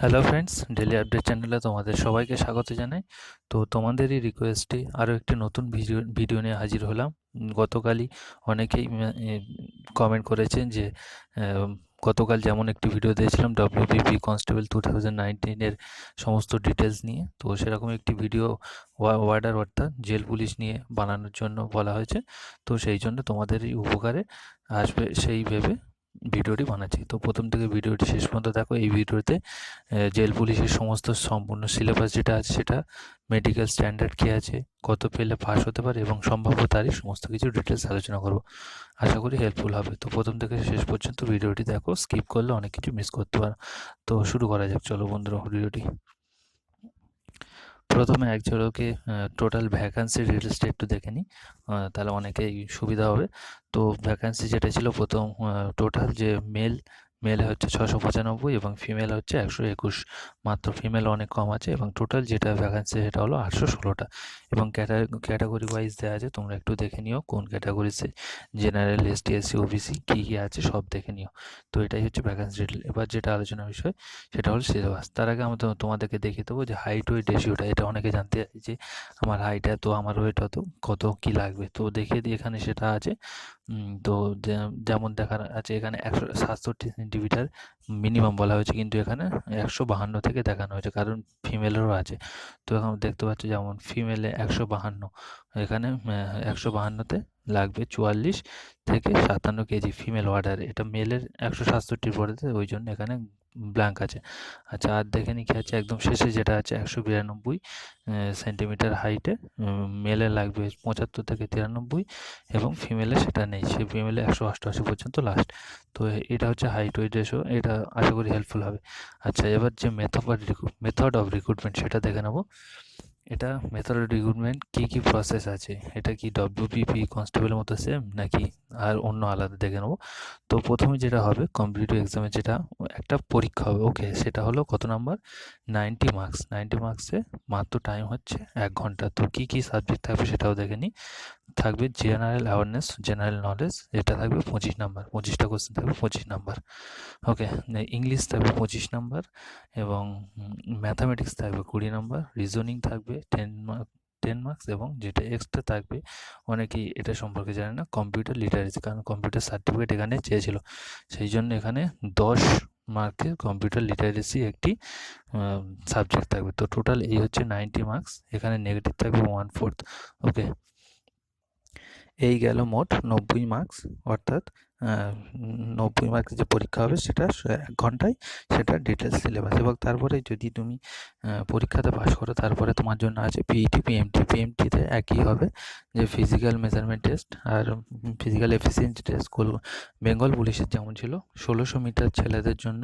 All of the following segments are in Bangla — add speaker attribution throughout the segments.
Speaker 1: হ্যালো ফ্রেন্ডস ডেলি আপডেট চ্যানেলে তোমাদের সবাইকে স্বাগত জানাই। তো তোমাদেরই রিকোয়েস্টে আরও একটি নতুন ভিডিও ভিডিও নিয়ে হাজির হলাম। গতকালই অনেকেই কমেন্ট করেছেন যে গতকাল যেমন একটি ভিডিও দিয়েছিলাম ডব্লিউবিপি কনস্টেবল টু থাউজেন্ড নাইনটিনের সমস্ত ডিটেলস নিয়ে। তো সেরকম একটি ভিডিও ওয়ার্ডার অর্থাৎ জেল পুলিশ নিয়ে বানানোর জন্য বলা হয়েছে। তো সেই জন্য তোমাদেরই উপকারে আসবে সেই ভেবে ভিডিওটি বানাচ্ছি। তো প্রথম থেকে ভিডিওটি শেষ পর্যন্ত দেখো, এই ভিডিওতে জেল পুলিশের সমস্ত সম্পূর্ণ সিলেবাস যেটা আছে সেটা, মেডিকেল স্ট্যান্ডার্ড কী আছে, কত পেলে পাস হতে পারে এবং সম্ভাব্য তারই সমস্ত কিছু ডিটেলস আলোচনা করব। আশা করি হেল্পফুল হবে। তো প্রথম থেকে শেষ পর্যন্ত ভিডিওটি দেখো স্কিপ করলে অনেক কিছু মিস করতে পারো। তো শুরু করা যাক। চলো বন্ধুরা ভিডিওটি প্রথমে এক ঝলকে টোটাল ভ্যাকান্সি ডিটেলসটা একটু দেখে নিই তাহলে অনেকেই সুবিধা হবে। তো ভ্যাকান্সি যেটা ছিল প্রথম টোটাল যে মেল মেল হচ্ছে ছশো পঁচানব্বই এবং ফিমেল হচ্ছে একশো একুশ। মাত্র ফিমেল অনেক কম আছে এবং টোটাল যেটা ভ্যাকান্সি সেটা হলো আটশো ষোলোটা। এবং ক্যাটা ক্যাটাগরি ওয়াইজ দেওয়া আছে, তোমরা একটু দেখে নিও কোন ক্যাটাগরিতে জেনারেল এসটি এসসি ওবিসি কী কী আছে সব দেখে নিও। তো এটাই হচ্ছে ভ্যাকান্সি ডিটেল এবার যেটা আলোচনার বিষয়, সেটা হলো সিলেবাস তার আগে আমি তোমাদেরকে দেখিয়ে দেবো যে হাইট ওয়েট রেশিওটা এটা অনেকে জানতে চাই যে আমার হাইট এত, আমার ওয়েট অত, কত কী লাগবে? তো দেখিয়ে দিই এখানে সেটা আছে। তো যেমন দেখার আছে এখানে একশো সাতষট্টি সেন্টিমিটার মিনিমাম বলা হয়েছে। কিন্তু এখানে একশো বাহান্ন থেকে দেখানো হয়েছে, কারণ ফিমেলেরও আছে। তো এখন দেখতে পাচ্ছি যেমন ফিমেলে একশো বাহান্ন, এখানে একশো বাহান্নতে লাগবে চুয়াল্লিশ থেকে সাতান্ন কেজি ফিমেল ওয়ার্ডারে এটা মেলের একশো সাতষট্টির পরেতে ওই জন্য এখানে ব্ল্যাঙ্ক আছে। আচ্ছা আর দেখে নিই আছে? একদম শেষে যেটা আছে, একশো বিরানব্বই সেন্টিমিটার হাইটে মেলে লাগবে পঁচাত্তর থেকে তিরানব্বই এবং ফিমেলে সেটা নেই। সে ফিমেলে একশো অষ্টআশি পর্যন্ত লাস্ট তো এটা হচ্ছে হাইট ওয়েট রেশো এটা আশা করি হেল্পফুল হবে। আচ্ছা এবার যে মেথড মেথড অফ রিক্রুটমেন্ট সেটা দেখে নেব। এটা মেথড রিক্রুটমেন্ট কি কি প্রসেস আছে? এটা কি ডব্লিউপিপি কনস্টেবলের মতো সেম নাকি আর অন্য আলাদা দেখে নেব? তো প্রথমে যেটা হবে কম্পিটিটিভ এক্সামে যেটা, একটা পরীক্ষা হবে। ওকে সেটা হলো কত নাম্বার নাইনটি মার্কস নাইনটি মার্কসে মাত্র টাইম হচ্ছে এক ঘণ্টা। তো কী কী সাবজেক্ট থাকবে সেটাও দেখে নিই থাকবে জেনারেল অ্যাওয়ারনেস জেনারেল নলেজ এটা থাকবে পঁচিশ নাম্বার পঁচিশটা কোশ্চেন থাকবে পঁচিশ নাম্বার ওকে ইংলিশ থাকবে পঁচিশ নাম্বার এবং ম্যাথামেটিক্স থাকবে কুড়ি নাম্বার রিজনিং থাকবে টেন মার্ক টেন মার্কস এবং যেটা এক্সট্রা থাকবে, অনেকেই এটা সম্পর্কে জানে না কম্পিউটার লিটারেসি কারণ কম্পিউটার সার্টিফিকেট এখানে চেয়েছিল। সেই জন্য এখানে দশ মার্কের কম্পিউটার লিটারেসি একটি সাবজেক্ট থাকবে। তো টোটাল এই হচ্ছে নাইনটি মার্কস এখানে নেগেটিভ থাকবে ওয়ান ফোর্থ ওকে এই গেল মোট নব্বই মার্কস অর্থাৎ নব্বই মার্কস যে পরীক্ষা হবে সেটা এক ঘন্টায় সেটা ডিটেলস সিলেবাস এবং তারপরে যদি তুমি পরীক্ষাতে পাশ করো, তারপরে তোমার জন্য আছে পিইটি পিএমটি পিএমটিতে একই হবে যে ফিজিক্যাল মেজারমেন্ট টেস্ট আর ফিজিক্যাল এফিসিয়েন্সি টেস্ট বেঙ্গল পুলিশের যেমন ছিল, ষোলোশো মিটার ছেলেদের জন্য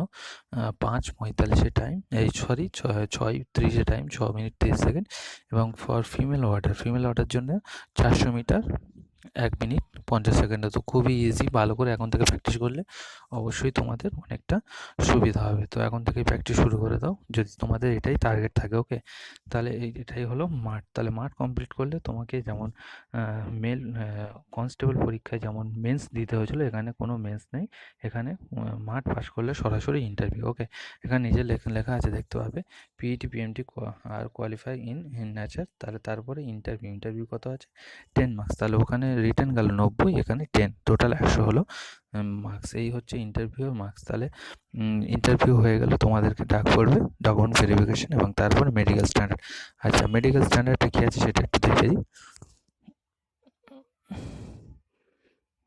Speaker 1: পাঁচ পঁয়তাল্লিশে টাইম এই সরি ছয় ত্রিশে টাইম ছ মিনিট তিরিশ সেকেন্ড এবং for female water female water জন্য চারশো মিটার এক মিনিট, পঞ্চাশ সেকেন্ডে তো খুবই ইজি ভালো করে এখন থেকে প্র্যাকটিস করলে অবশ্যই তোমাদের অনেকটা সুবিধা হবে। তো এখন থেকেই প্র্যাকটিস শুরু করে দাও, যদি তোমাদের এটাই টার্গেট থাকে ওকে তাহলে এই, এটাই হলো মাঠ। তাহলে মাঠ কমপ্লিট করলে তোমাকে যেমন মেল কনস্টেবল পরীক্ষায় যেমন মেন্স দিতে হয়েছিল, এখানে কোনো মেন্স নেই। এখানে মাঠ পাস করলে সরাসরি ইন্টারভিউ ওকে এখানে নিজে লেখা আছে, দেখতে পাবে। পিইটি পিএমটি আর কোয়ালিফাই ইন ইন নেচার তাহলে তারপরে ইন্টারভিউ ইন্টারভিউ কত আছে? টেন মার্কস তাহলে ওখানে রিটার্ন গেল নব্বই, এখানে টেন টোটাল একশো হলো। মার্কস এই হচ্ছে ইন্টারভিউ মার্কস তাহলে ইন্টারভিউ হয়ে গেলে, তোমাদেরকে ডাক পড়বে ডকুমেন্ট ভেরিফিকেশন এবং তারপর মেডিকেল স্ট্যান্ডার্ড আচ্ছা মেডিকেল স্ট্যান্ডার্ডটা কী আছে সেটা একটু দেখে দিই।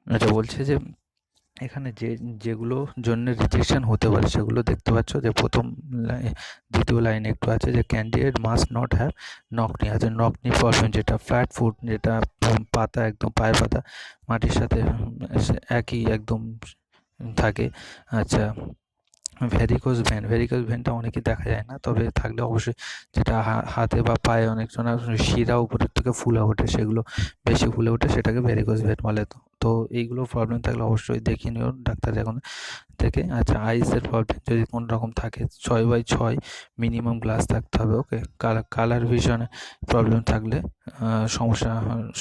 Speaker 1: আচ্ছা বলছে যে এখানে যে, যেগুলো জন্য রিজেকশন হতে পারে সেগুলো দেখতে পাচ্ছ যে প্রথম দ্বিতীয় লাইনে একটু আছে যে candidate must not have knock knee আছে নকনি পারফিউম যেটা ফ্ল্যাট ফুড যেটা পাতা একদম পায়ের পাতা, মাটির সাথে একই একদম থাকে। আচ্ছা ভ্যারিকোজ ভেন ভ্যারিকোজ ভেনটা অনেকে দেখা যায় না, তবে থাকলে অবশ্যই যেটা হাতে বা পায়ে অনেক শিরা উপরের থেকে ফুলে ওঠে, সেগুলো বেশি ফুলে ওঠে, সেটাকে ভ্যারিকোজ ভেন বলে। তো তো এইগুলো প্রবলেম থাকলে অবশ্যই দেখিয়ে নিও ডাক্তার এখন থেকে। আচ্ছা আইসের প্রবলেম যদি কোনো রকম থাকে, ছয় বাই ছয় মিনিমাম গ্লাস থাকতে হবে ওকে কালার কালার ভিশনে প্রবলেম থাকলে সমস্যা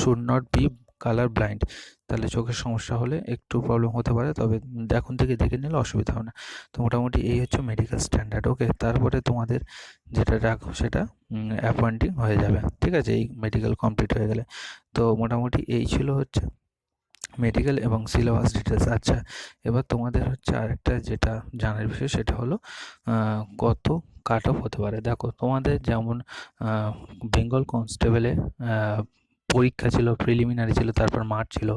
Speaker 1: should not be colour blind তাহলে চোখের সমস্যা হলে একটু প্রবলেম হতে পারে, তবে এখন থেকে দেখে নিলে অসুবিধা হবে না। তো মোটামুটি এই হচ্ছে মেডিকেল স্ট্যান্ডার্ড ওকে তারপরে তোমাদের যেটা রাখো সেটা অ্যাপয়েন্টিং হয়ে যাবে, ঠিক আছে? এই মেডিকেল কমপ্লিট হয়ে গেলে। তো মোটামুটি এই ছিল হচ্ছে মেডিকেল এবং সিলেবাস ডিটেলস আচ্ছা এবার তোমাদের হচ্ছে আরেকটা যেটা জানার বিষয়, সেটা হলো কত কাট অফ হতে পারে। দেখো, তোমাদের যেমন বেঙ্গল কনস্টেবলে পরীক্ষা ছিল প্রিলিমিনারি ছিল, তারপর মাঠ ছিল,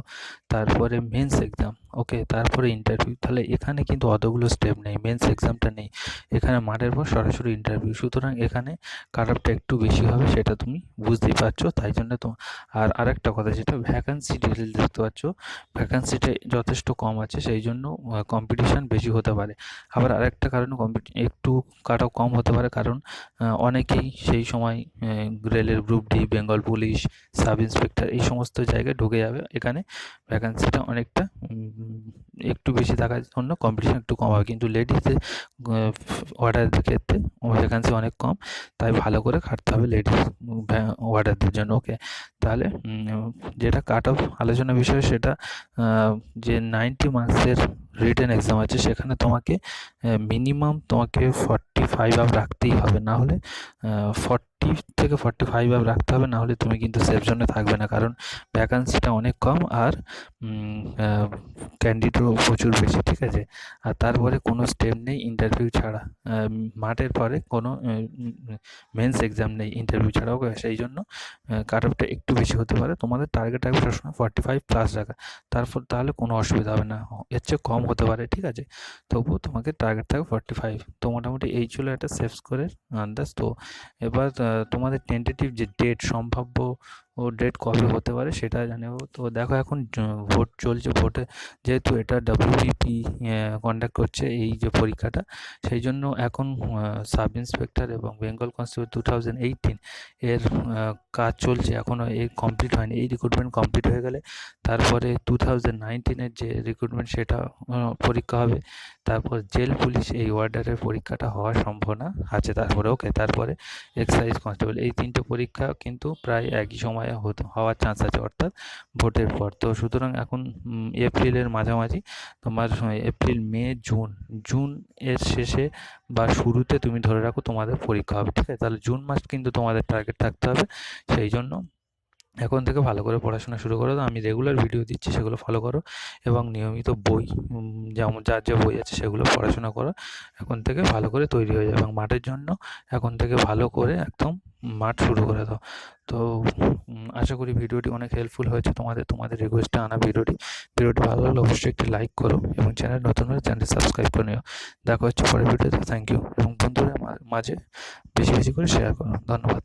Speaker 1: তারপরে মেন্স এক্সাম ওকে তারপরে ইন্টারভিউ তাহলে এখানে কিন্তু অতগুলো স্টেপ নেই মেন্স এক্সামটা নেই, এখানে মাঠের পর সরাসরি ইন্টারভিউ সুতরাং এখানে অফটা একটু বেশি হবে, সেটা তুমি বুঝতেই পারছ, তাই জন্য তো, আর আরেকটা কথা যেটা ভ্যাকান্সি ডিটেল দেখতে পাচ্ছ ভ্যাকান্সিটা যথেষ্ট কম আছে, সেই জন্য কম্পিটিশান বেশি হতে পারে, আবার আরেকটা কারণে কম্পিটি একটু কাট কম হতে পারে, কারণ অনেকেই সেই সময় রেলের group D Bengal police sub inspector এই সমস্ত জায়গায় ঢুকে যাবে। এখানে ভ্যাকান্সিটা অনেকটা একটু বেশি থাকার জন্য কম্পিটিশন একটু কম হবে। কিন্তু লেডিসদের অর্ডারদের ক্ষেত্রে ভ্যাকান্সি অনেক কম। তাই ভালো করে খাটতে হবে লেডিস অর্ডারদের জন্য ওকে তাহলে যেটা কাট অফ আলোচনা বিষয় সেটা যে নাইনটি মার্কসের রিটার্ন এক্সাম আছে, সেখানে তোমাকে মিনিমাম তোমাকে ফর্টি ফাইভ আপ রাখতেই হবে। না হলে ফর্টি থেকে ফর্টি ফাইভ আপ রাখতে হবে, নাহলে তুমি কিন্তু সেফ জোনে থাকবে না। কারণ ভ্যাকান্সিটা অনেক কম আর ক্যান্ডিডেটও প্রচুর বেশি, ঠিক আছে? আর তারপরে কোনো স্টেপ নেই ইন্টারভিউ ছাড়া। মাঠের পরে কোনো মেন্স এক্সাম নেই ইন্টারভিউ ছাড়াও সেই জন্য কাট একটু বেশি হতে পারে। তোমাদের টার্গেট থাকবে সবসময় ফর্টি ফাইভ প্লাস রাখা তারপর তাহলে কোনো অসুবিধা হবে না। এর চেয়ে কম হতে পারে, ঠিক আছে? তবুও তোমাকে টার্গেট থাকবে ফর্টি ফাইভ তো মোটামুটি এই ছিল একটা সেফ স্কোরের আন্দাজ। তো এবার তোমাদের টেন্টেটিভ যে ডেট সম্ভাব্য ও ডেট কবে হতে পারে সেটা জানাব। তো দেখো এখন ভোট চলছে ভোটে যেহেতু এটা ডাব্লিউবিপি কন্ডাক্ট করছে এই যে পরীক্ষাটা, সেই জন্য এখন সাব ইন্সপেক্টর এবং Bengal constable two thousand eighteen এর কাজ চলছে। এখনও এই কমপ্লিট হয়নি। এই রিক্রুটমেন্ট কমপ্লিট হয়ে গেলে তারপরে টু থাউজেন্ড নাইনটিনের যে রিক্রুটমেন্ট সেটা পরীক্ষা হবে। তারপর জেল পুলিশ এই ওয়ার্ডারের পরীক্ষাটা হওয়ার সম্ভাবনা আছে। তারপরে ওকে তারপরে এক্সাইজ কনস্টেবল এই তিনটে পরীক্ষা কিন্তু প্রায় একই সময়ে হওয়ার চান্স আছে অর্থাৎ ভোটের পর। তো সুতরাং এখন এপ্রিলের মাঝামাঝি তোমার এপ্রিল, মে, জুন জুন এর শেষে বা শুরুতে তুমি ধরে রাখো তোমাদের পরীক্ষা হবে, ঠিক আছে? তাহলে জুন মাস কিন্তু তোমাদের টার্গেট থাকতে হবে। সেই জন্য এখন থেকে ভালো করে পড়াশোনা শুরু করো। আমি রেগুলার ভিডিও দিচ্ছি, সেগুলো ফলো করো এবং নিয়মিত বই যেমন যার যে বই আছে সেগুলো পড়াশোনা করো। এখন থেকে ভালো করে তৈরি হয়ে যাবে এবং মাঠের জন্য এখন থেকে ভালো করে একদম মাঠ শুরু করে দাও। তো আশা করি ভিডিওটি অনেক হেল্পফুল হয়েছে তোমাদের তোমাদের রিকোয়েস্টে আনা ভিডিওটি। ভিডিওটি ভালো লাগলে অবশ্যই একটি লাইক করো এবং চ্যানেল নতুন হলে চ্যানেলটি সাবস্ক্রাইব করে নিও। দেখা হচ্ছে পরের ভিডিওতে থ্যাংক ইউ এবং বন্ধুদের মাঝে বেশি বেশি করে শেয়ার করো। ধন্যবাদ।